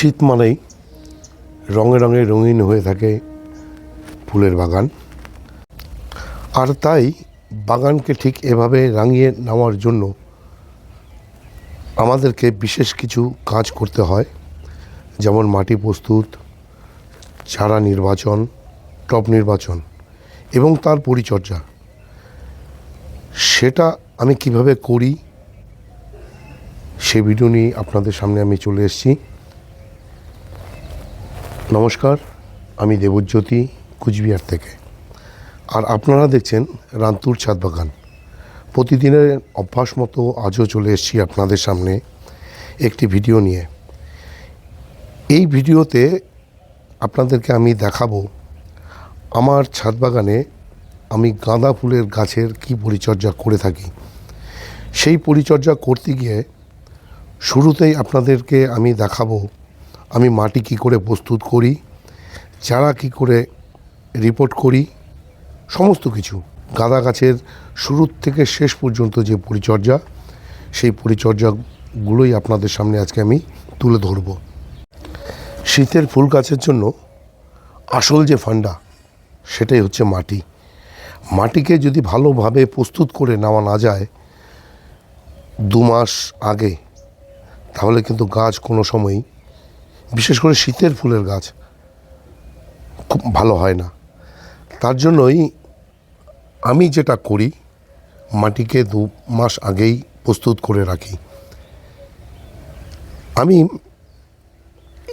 শীত মানেই রঙে রঙে রঙিন হয়ে থাকে ফুলের বাগান। আর তাই বাগানকে ঠিক এভাবে রাঙিয়ে নেওয়ার জন্য আমাদেরকে বিশেষ কিছু কাজ করতে হয়। যেমন মাটি প্রস্তুত, চারা নির্বাচন, টব নির্বাচন এবং তার পরিচর্যা। সেটা আমি কীভাবে করি সে ভিডিও নিয়ে আপনাদের সামনে আমি চলে এসেছি। নমস্কার, আমি দেবজ্যোতি, কুচবিহার থেকে। আর আপনারা দেখছেন রান্তুর ছাদ বাগান। প্রতিদিনের অভ্যাস মতো আজও চলে এসেছি আপনাদের সামনে একটি ভিডিও নিয়ে। এই ভিডিওতে আপনাদেরকে আমি দেখাবো আমার ছাদ বাগানে আমি গাঁদা ফুলের গাছের কি পরিচর্যা করে থাকি। সেই পরিচর্যা করতে গিয়ে শুরুতেই আপনাদেরকে আমি দেখাবো আমি মাটি কি করে প্রস্তুত করি, চারা কি করে রিপোর্ট করি, সমস্ত কিছু। গাঁদা গাছের শুরুর থেকে শেষ পর্যন্ত যে পরিচর্যা, সেই পরিচর্যাগুলোই আপনাদের সামনে আজকে আমি তুলে ধরব। শীতের ফুল গাছের জন্য আসল যে ফান্ডা, সেটাই হচ্ছে মাটি। মাটিকে যদি ভালোভাবে প্রস্তুত করে নেওয়া না যায়, দু মাস আগে, তাহলে কিন্তু গাছ কোনো সময়ই বিশেষ করে শীতের ফুলের গাছ, খুব ভালো হয় না। তার জন্যই আমি যেটা করি, মাটিকে দু মাস আগেই প্রস্তুত করে রাখি। আমি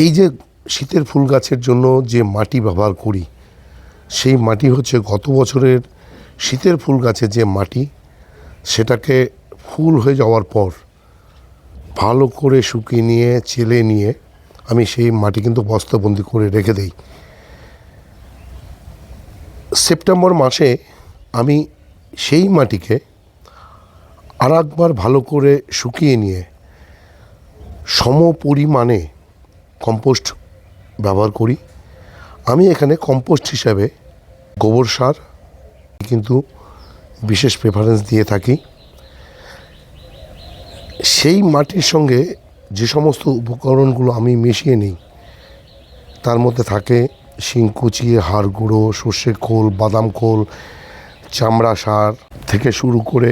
এই যে শীতের ফুল গাছের জন্য যে মাটি ব্যবহার করি, সেই মাটি হচ্ছে গত বছরের শীতের ফুল গাছের যে মাটি, সেটাকে ফুল হয়ে যাওয়ার পর ভালো করে শুকিয়ে নিয়ে, চেলে নিয়ে আমি সেই মাটি কিন্তু বস্তাবন্দি করে রেখে দিই। সেপ্টেম্বর মাসে আমি সেই মাটিকে আর একবার ভালো করে শুকিয়ে নিয়ে সম পরিমাণে কম্পোস্ট ব্যবহার করি। আমি এখানে কম্পোস্ট হিসাবে গোবর সার কিন্তু বিশেষ প্রেফারেন্স দিয়ে থাকি। সেই মাটির সঙ্গে যে সমস্ত উপকরণগুলো আমি মিশিয়ে নিই, তার মধ্যে থাকে শিংকুচি হাড় গুঁড়ো সর্ষে খোল, বাদাম খোল, চামড়া সার থেকে শুরু করে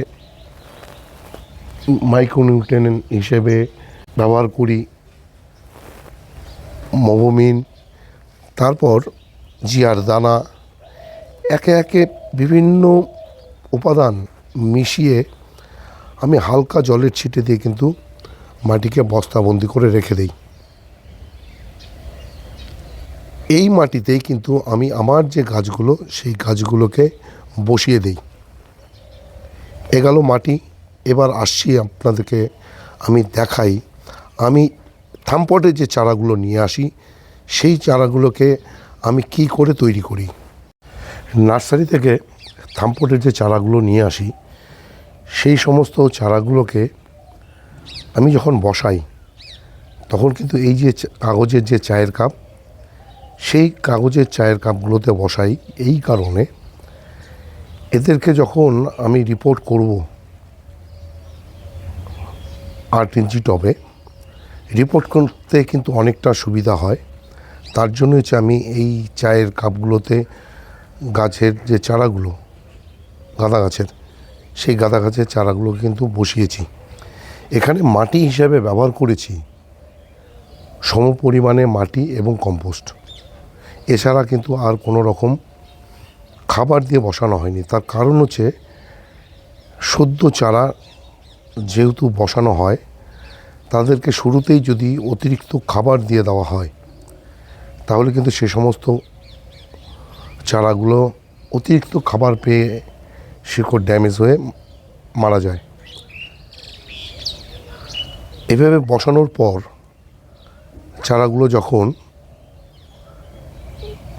মাইক্রোনিউট্রেন হিসেবে ব্যবহার করি মবমিন তারপর জিয়ার দানা, একে একে বিভিন্ন উপাদান মিশিয়ে আমি হালকা জলের ছিটে দিয়ে কিন্তু মাটিকে বস্তাবন্দি করে রেখে দিই। এই মাটিতেই কিন্তু আমি আমার যে গাছগুলো, সেই গাছগুলোকে বসিয়ে দিই। এ মাটি, এবার আসছি আপনাদেরকে আমি দেখাই। আমি থামপটে যে চারাগুলো নিয়ে আসি, সেই চারাগুলোকে আমি কি করে তৈরি করি? নার্সারি থেকে থামপটের যে চারাগুলো নিয়ে আসি, সেই সমস্ত চারাগুলোকে আমি যখন বসাই, তখন কিন্তু এই যে কাগজের যে চায়ের কাপ, সেই কাগজের চায়ের কাপগুলোতে বসাই এই কারণে এদেরকে যখন আমি রিপোর্ট করব আট ইঞ্চি টবে রিপোর্ট করতে কিন্তু অনেকটা সুবিধা হয়। তার জন্য হচ্ছে আমি এই চায়ের কাপগুলোতে গাছের যে চারাগুলো, গাঁদা গাছের, সেই গাঁদা গাছের চারাগুলো কিন্তু বসিয়েছি। এখানে মাটি হিসাবে ব্যবহার করেছি। সম পরিমাণে মাটি এবং কম্পোস্ট। এছাড়া কিন্তু আর কোনো রকম খাবার দিয়ে বসানো হয়নি। তার কারণ হচ্ছে সদ্য চারা যেহেতু বসানো হয়, তাদেরকে শুরুতেই যদি অতিরিক্ত খাবার দিয়ে দেওয়া হয়, তাহলে কিন্তু সে সমস্ত চারাগুলো অতিরিক্ত খাবার পেয়ে শিকড় ড্যামেজ হয়ে মারা যায়। এভাবে বসানোর পর চারাগুলো যখন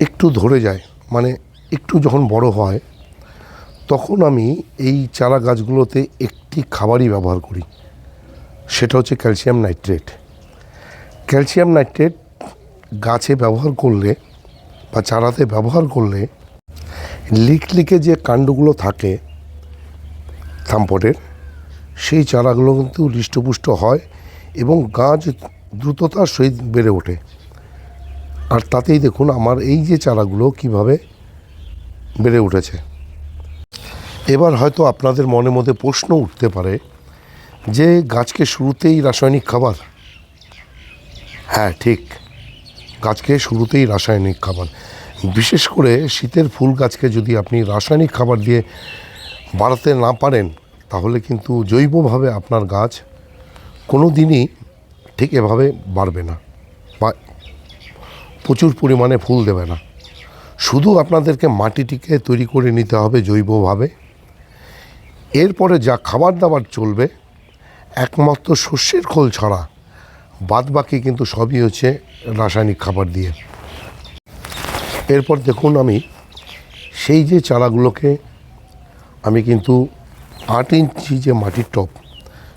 একটু ধরে যায় মানে একটু যখন বড় হয়, তখন আমি এই চারা গাছগুলোতে একটি খাবারই ব্যবহার করি। সেটা হচ্ছে ক্যালসিয়াম নাইট্রেট। ক্যালসিয়াম নাইট্রেট গাছে ব্যবহার করলে বা চারাতে ব্যবহার করলে লিকলিকে যে কাণ্ডগুলো থাকে, থাম্পটের, সেই চারাগুলো কিন্তু হৃষ্টপুষ্ট হয় এবং গাছ দ্রুততার সহিত বেড়ে ওঠে। আর তাতেই দেখুন আমার এই যে চারাগুলো কীভাবে বেড়ে উঠেছে। এবার হয়তো আপনাদের মনের মধ্যে প্রশ্ন উঠতে পারে যে গাছকে শুরুতেই রাসায়নিক খাবার? হ্যাঁ ঠিক। গাছকে শুরুতেই রাসায়নিক খাবার। বিশেষ করে শীতের ফুল গাছকে যদি আপনি রাসায়নিক খাবার দিয়ে বাড়াতে না পারেন, তাহলে কিন্তু জৈবভাবে আপনার গাছ কোনো দিনই ঠিক এভাবে বাড়বে না বা প্রচুর পরিমাণে ফুল দেবে না। শুধু আপনাদেরকে মাটিটিকে তৈরি করে নিতে হবে জৈবভাবে। এরপরে যা খাবার দাবার চলবে, একমাত্র শস্যের খোল ছাড়া বাদ বাকি কিন্তু সবই হচ্ছে রাসায়নিক খাবার দিয়ে। এরপর দেখুন আমি, সেই যে চারাগুলোকে আমি কিন্তু আট ইঞ্চি যে মাটির টব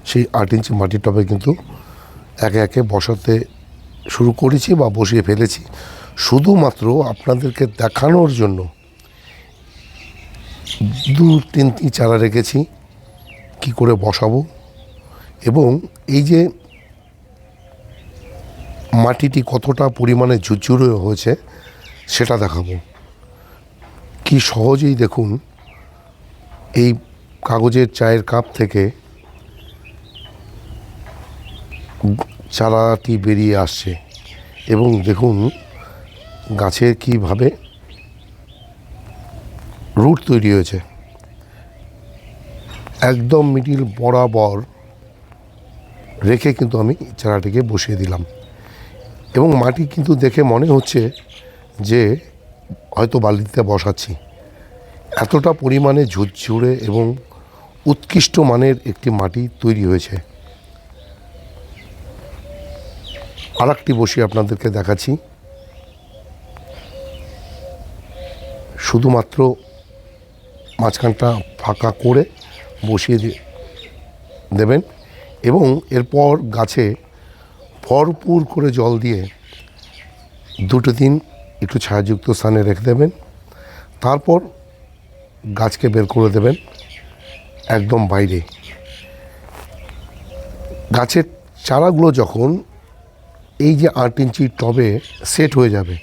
সেই আট ইঞ্চি মাটির টবে কিন্তু একে একে বসাতে শুরু করেছি বা বসিয়ে ফেলেছি। শুধুমাত্র আপনাদেরকে দেখানোর জন্য দু তিনটি চারা রেখেছি, কি করে বসাবো এবং এই যে মাটিটি কতটা পরিমাণে ঝুরঝুরে হয়েছে সেটা দেখাবো। কি সহজেই দেখুন এই কাগজের চায়ের কাপ থেকে চারাটি বেরিয়ে আসছে। এবং দেখুন, গাছের কীভাবে রুট তৈরি হয়েছে। একদম মিডিল বরাবর রেখে কিন্তু আমি চারাটিকে বসিয়ে দিলাম। এবং মাটি কিন্তু দেখে মনে হচ্ছে যে হয়তো বালিতে বসাচ্ছি। এতটা পরিমাণে ঝুরঝুরে এবং উৎকৃষ্ট মানের একটি মাটি তৈরি হয়েছে। আর একটি বসিয়ে আপনাদেরকে দেখাচ্ছি। শুধুমাত্র মাঝখানটা ফাঁকা করে বসিয়ে দেবেন এবং এরপর গাছে ভরপুর করে জল দিয়ে দুটো দিন একটু ছায়াযুক্ত স্থানে রেখে দেবেন। তারপর গাছকে বের করে দেবেন একদম বাইরে। গাছের চারাগুলো যখন এই যে আট ইঞ্চি টবে সেট হয়ে যাবে,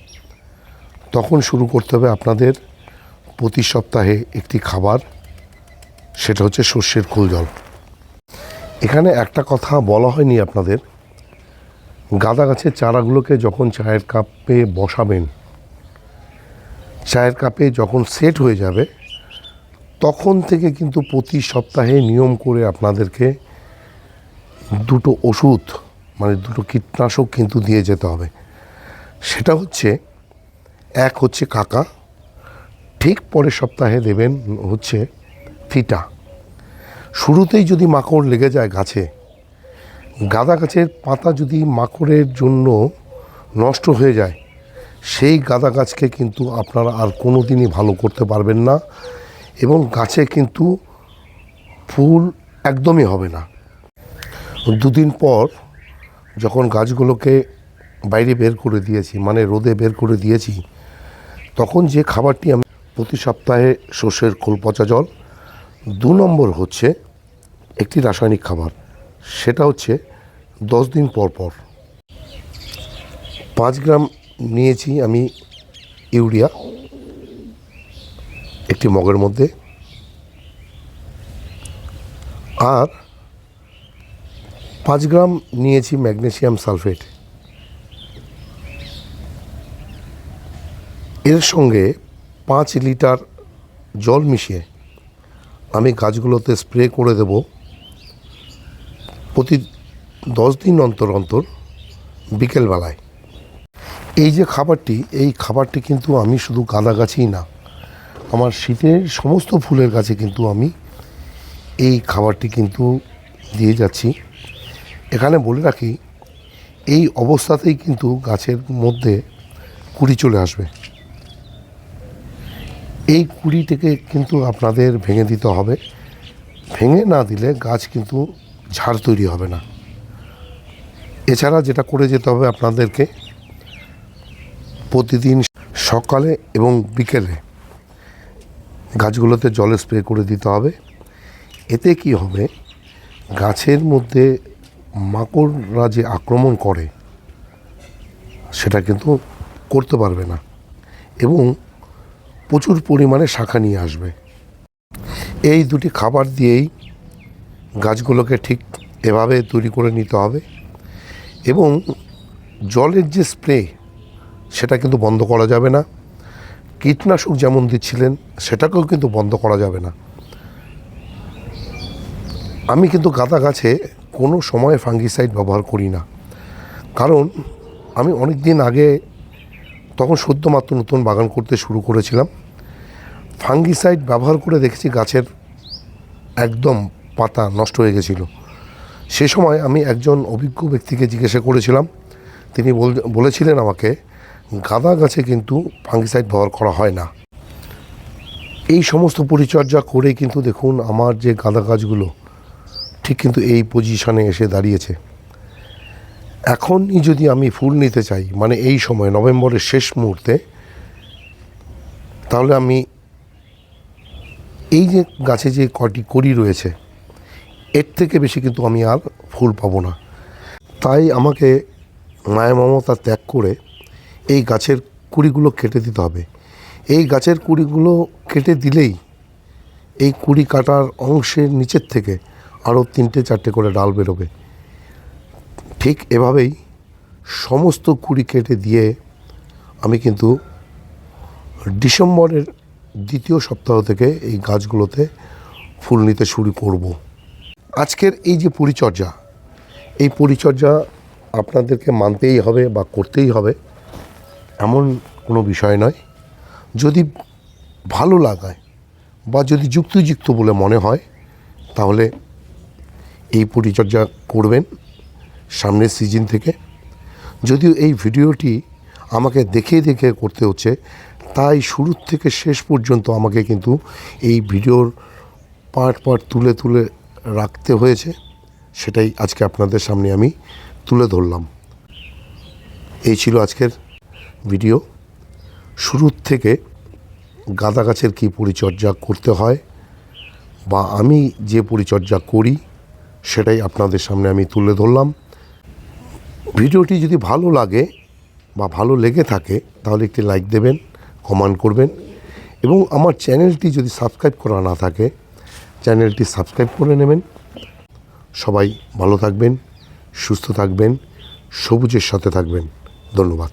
তখন শুরু করতে হবে আপনাদের প্রতি সপ্তাহে একটি খাবার, সেটা হচ্ছে সর্ষের খোল জল। এখানে একটা কথা বলা হয়নি আপনাদের, গাঁদা গাছের চারাগুলোকে যখন চায়ের কাপে বসাবেন, চায়ের কাপে যখন সেট হয়ে যাবে, তখন থেকে কিন্তু প্রতি সপ্তাহে নিয়ম করে আপনাদেরকে দুটো ওষুধ মানে দুটো কীটনাশক কিন্তু দিয়ে যেতে হবে। সেটা হচ্ছে, এক হচ্ছে কাকা, ঠিক পরের সপ্তাহে দেবেন হচ্ছে ফিটা। শুরুতেই যদি মাকড় লেগে যায় গাছে, গাঁদা গাছের পাতা যদি মাকড়ের জন্য নষ্ট হয়ে যায়, সেই গাঁদা গাছকে কিন্তু আপনারা আর কোনো দিনই ভালো করতে পারবেন না এবং গাছে কিন্তু ফুল একদমই হবে না। দুদিন পর যখন গাছগুলোকে বাইরে বের করে দিয়েছি মানে রোদে বের করে দিয়েছি, তখন যে খাবারটি আমি প্রতি সপ্তাহে সর্ষের খোল পচা জল, দু নম্বর হচ্ছে একটি রাসায়নিক খাবার। সেটা হচ্ছে দশ দিন পর পর। পাঁচ গ্রাম নিয়েছি আমি ইউরিয়া, একটি মগের মধ্যে। আর পাঁচ গ্রাম নিয়েছি ম্যাগনেসিয়াম সালফেট। এর সঙ্গে পাঁচ লিটার জল মিশিয়ে আমি গাছগুলোতে স্প্রে করে দেব। প্রতি দশ দিন অন্তর অন্তর বিকেলবেলায়। এই যে খাবারটি, এই খাবারটি কিন্তু আমি শুধু গাঁদা গাছেই না, আমার শীতের সমস্ত ফুলের গাছে কিন্তু আমি এই খাবারটি কিন্তু দিয়ে যাচ্ছি। এখানে বলে রাখি, এই অবস্থাতেই কিন্তু গাছের মধ্যে কুড়ি চলে আসবে। এই কুড়িটিকে কিন্তু আপনাদের ভেঙে দিতে হবে। ভেঙে না দিলে গাছ কিন্তু ঝাড় তৈরি হবে না। এছাড়া যেটা করে যেতে হবে আপনাদেরকে, প্রতিদিন সকালে এবং বিকেলে গাছগুলোতে জলে স্প্রে করে দিতে হবে। এতে কি হবে, গাছের মধ্যে মাকড়রা যে আক্রমণ করে, সেটা কিন্তু করতে পারবে না। এবং প্রচুর পরিমাণে শাখা নিয়ে আসবে। এই দুটি খাবার দিয়েই গাছগুলোকে ঠিক এভাবে তৈরি করে নিতে হবে এবং জলের যে স্প্রে, সেটা কিন্তু বন্ধ করা যাবে না। কীটনাশক যেমন দিচ্ছিলেন, সেটাকেও কিন্তু বন্ধ করা যাবে না। আমি কিন্তু গাঁদা গাছে কোনো সময় ফাঙ্গিসাইড ব্যবহার করি না। কারণ আমি অনেক দিন আগে তখন সদ্য মাত্র নতুন বাগান করতে শুরু করেছিলাম। ফাঙ্গিসাইড ব্যবহার করে দেখেছি গাছের একদম পাতা নষ্ট হয়ে গেছিল। সে সময় আমি একজন অভিজ্ঞ ব্যক্তিকে জিজ্ঞাসা করেছিলাম। তিনি বল- বলেছিলেন আমাকে, গাঁদা গাছে কিন্তু ফাঙ্গিসাইড ব্যবহার করা হয় না। এই সমস্ত পরিচর্যা করে কিন্তু দেখুন আমার যে গাঁদা গাছগুলো ঠিক কিন্তু এই পজিশনে এসে দাঁড়িয়েছে। এখনই যদি আমি ফুল নিতে চাই মানে এই সময়, নভেম্বরের শেষ মুহূর্তে, তাহলে আমি এই যে গাছে যে কটি কড়ি রয়েছে, এর থেকে বেশি কিন্তু আমি আর ফুল পাবো না। তাই আমাকে মায়া মমতা ত্যাগ করে এই গাছের কুড়িগুলো কেটে দিতে হবে। এই গাছের কুড়িগুলো কেটে দিলেই এই কুড়ি কাটার অংশের নিচের থেকে আরও তিনটে চারটে করে ডাল বেরোবে। ঠিক এভাবেই সমস্ত কুড়ি কেটে দিয়ে আমি কিন্তু ডিসেম্বরের দ্বিতীয় সপ্তাহ থেকে এই গাছগুলোতে ফুল নিতে শুরু করব। আজকের এই যে পরিচর্যা, এই পরিচর্যা আপনাদেরকে মানতেই হবে বা করতেই হবে, এমন কোনো বিষয় নয়। যদি ভালো লাগায় বা যদি যুক্তিযুক্ত বলে মনে হয়, তাহলে এই পরিচর্যা করবেন সামনের সিজন থেকে। যদিও এই ভিডিওটি আমাকে দেখে দেখে করতে হচ্ছে, তাই শুরু থেকে শেষ পর্যন্ত আমাকে কিন্তু এই ভিডিওর পার্ট পার্ট তুলে তুলে রাখতে হয়েছে, সেটাই আজকে আপনাদের সামনে আমি তুলে ধরলাম। এই ছিল আজকের ভিডিও শুরুর থেকে গাঁদা গাছের কী পরিচর্যা করতে হয়, বা আমি যে পরিচর্যা করি সেটাই আপনাদের সামনে আমি তুলে ধরলাম। ভিডিওটি যদি ভালো লাগে বা ভালো লেগে থাকে, তাহলে একটি লাইক দেবেন, কমেন্ট করবেন এবং আমার চ্যানেলটি যদি সাবস্ক্রাইব করা না থাকে, চ্যানেলটি সাবস্ক্রাইব করে নেবেন। সবাই ভালো থাকবেন, সুস্থ থাকবেন, সবুজের সাথে থাকবেন। ধন্যবাদ।